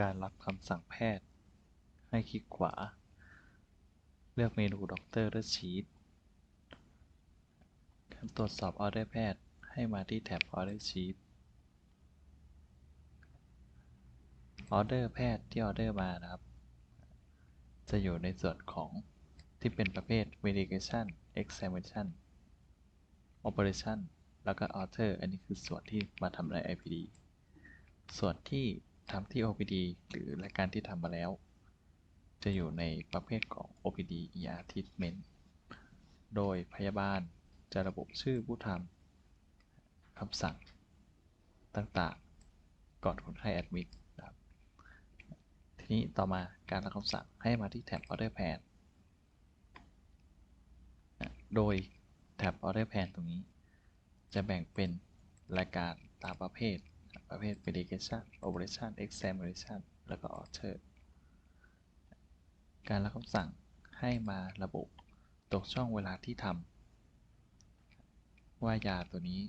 การรับคำสั่งแพทย์ ให้คลิกขวา เลือกเมนูด็อกเตอร์และชีตการตรวจสอบออเดอร์แพทย์ ให้มาที่แท็บออเดอร์ชีตออเดอร์แพทย์ที่ออเดอร์มานะครับ จะอยู่ในส่วนของที่เป็นประเภท medication examination operation แล้วก็ author อันนี้คือส่วนที่มาทำใน IPD ส่วนที่ ทำที่ OPD หรือรายการที่ทำมาแล้ว จะอยู่ในประเภทของ OPD ER treatment โดยพยาบาลจะระบุชื่อผู้ทำคำสั่งต่างๆ ก่อนคนไข้แอดมิดนะครับทีนี้ต่อมาการรับคำสั่งให้มาที่แท็บ Order Plan โดยแท็บ Order Plan ตรงนี้ จะแบ่งเป็นรายการตามประเภท ประเภท medication operation examination แล้วก็ author การรับคำสั่งให้มาระบุตรงช่องเวลาที่ทำว่ายาตัวนี้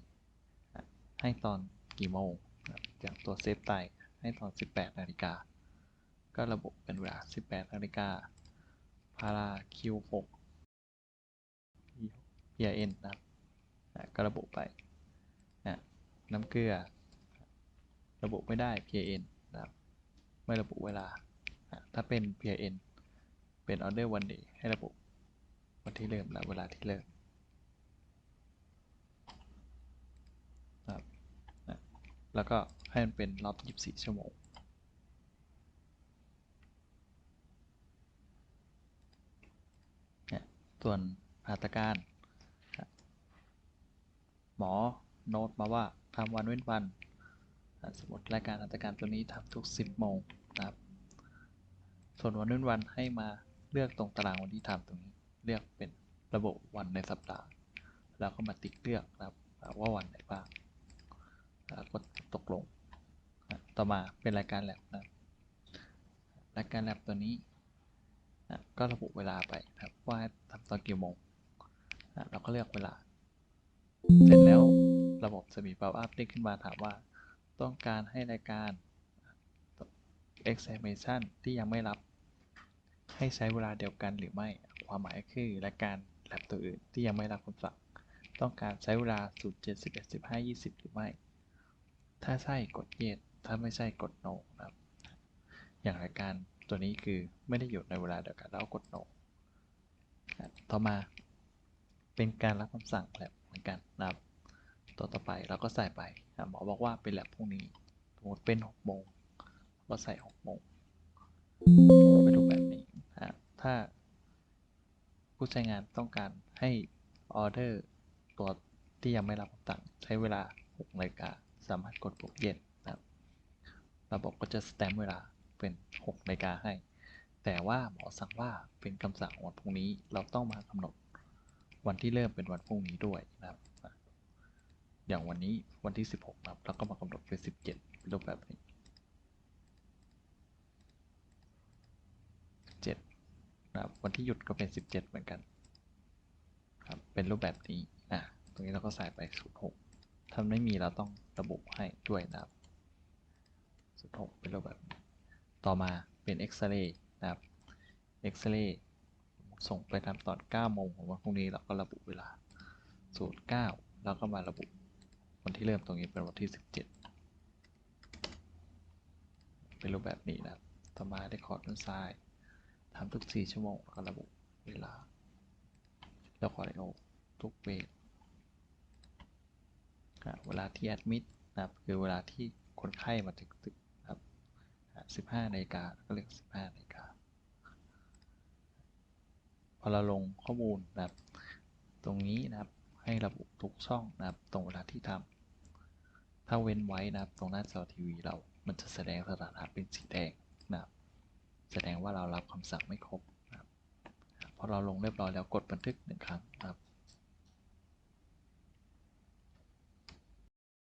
ให้ตอนกี่โมงอย่างตัวเซฟไตให้ตอน 18 นาฬิกา ก็ระบุเป็นเวลา 18 นาฬิกา พารา Q6 PRN นะครับอะก็ระบุไป น้ำเกลือ ระบุไม่ได้ PRN นะครับไม่ระบุเวลา ถ้าเป็น PRN เป็น order one day ให้ระบุวันที่เริ่มและเวลาที่เริ่มนะครับอะแล้วก็ให้มันเป็นรอบ 24 ชั่วโมงเนี่ยส่วนหัตถการ หมอโน้ตมาว่าทำวันเว้นวัน สมมติรายการหัตการตัวนี้ทำทุก 10 โมงนะครับ ส่วนวันเว้นวันให้มาเลือกตรงตารางวันที่ทำตรงนี้ เลือกเป็นระบบวันในสัปดาห์ แล้วก็มาติ๊กเลือกนะครับว่าวันไหนบ้างแล้วกดตกลง ต่อมาเป็นรายการแลบนะรายการแลบตัวนี้อะก็ระบุเวลาไปนะครับว่าทำตอนกี่โมงอะเราก็เลือกเวลา เสร็จแล้วระบบจะมี pop up เด้งขึ้นมาถามว่า ต้องการให้รายการ examination ที่ยังไม่รับให้ใช้เวลาเดียวกันหรือไม่ ความหมายคือรายการ lab ตัวอื่นที่ยังไม่รับคำสั่งต้องการใช้เวลา 0 7 11 15 20 หรือไม่ ถ้าใช่กด yes ถ้าไม่ใช่กด no นะครับ อย่างรายการตัวนี้คือไม่ได้อยู่ในเวลาเดียวกันแล้วกด no ต่อมาเป็นการรับคำสั่งแลบเหมือนกันนะครับ ตัวต่อไปเราก็ใส่ไปหมอบอกว่าเป็นแลบพรุ่งนี้สมมติเป็น6โมงก็ใส่6โมงเป็นรูปแบบนี้อะถ้าผู้ใช้งานต้องการให้ออเดอร์ตัวที่ยังไม่รับคำสั่งใช้เวลา6นาฬิกาสามารถกดปุ่มเย็นนะครับระบบก็จะสแตมป์เวลาเป็น6นาฬิกาให้ แต่ว่าหมอสั่งว่าเป็นคำสั่งวันพรุ่งนี้เราต้องมากำหนดวันที่เริ่มเป็นวันพรุ่งนี้ด้วยนะครับ อย่างวันนี้วันที่ 16ครับเราก็มากำหนดเป็น 17เป็นรูปแบบนี้7นะครับวันที่หยุดก็เป็น 17 เหมือนกันครับเป็นรูปแบบนี้อะตรงนี้เราก็ใส่ไป06ถ้าไม่มีเราต้องระบุให้ด้วยนะครับสุดหกเป็นรูปแบบนี้ต่อมาเป็นเอ็กซเรย์นะครับเอ็กซเรย์ส่งไปทำตอน9โมงของวันพรุ่งนี้เราก็ระบุเวลา09แล้วก็มาระบุ วันที่เริ่มตรงนี้เป็นวันที่ 17 เป็นรูปแบบนี้นะต่อมาได้คอร์ดด้านซ้ายทำทุก 4 ชั่วโมงแล้วก็ระบุเวลา แล้วคอร์ดโอทุกเวทอะเวลาที่แอดมิดนะครับคือเวลาที่คนไข้มาถึงตึกนะครับ15นาฬิกาก็เรียก15นาฬิกาพอเราลงข้อมูลนะครับ ตรงนี้นะครับให้ระบุทุกช่องนะครับ ตรงเวลาที่ทำ ถ้าเว้นไว้นะครับ ตรงหน้าจอทีวีเรา มันจะแสดงสถานะเป็นสีแดงนะครับแสดงว่าเรารับคำสั่งไม่ครบนะครับพอเราลงเรียบร้อยแล้วกดบันทึกหนึ่งครั้งนะครับ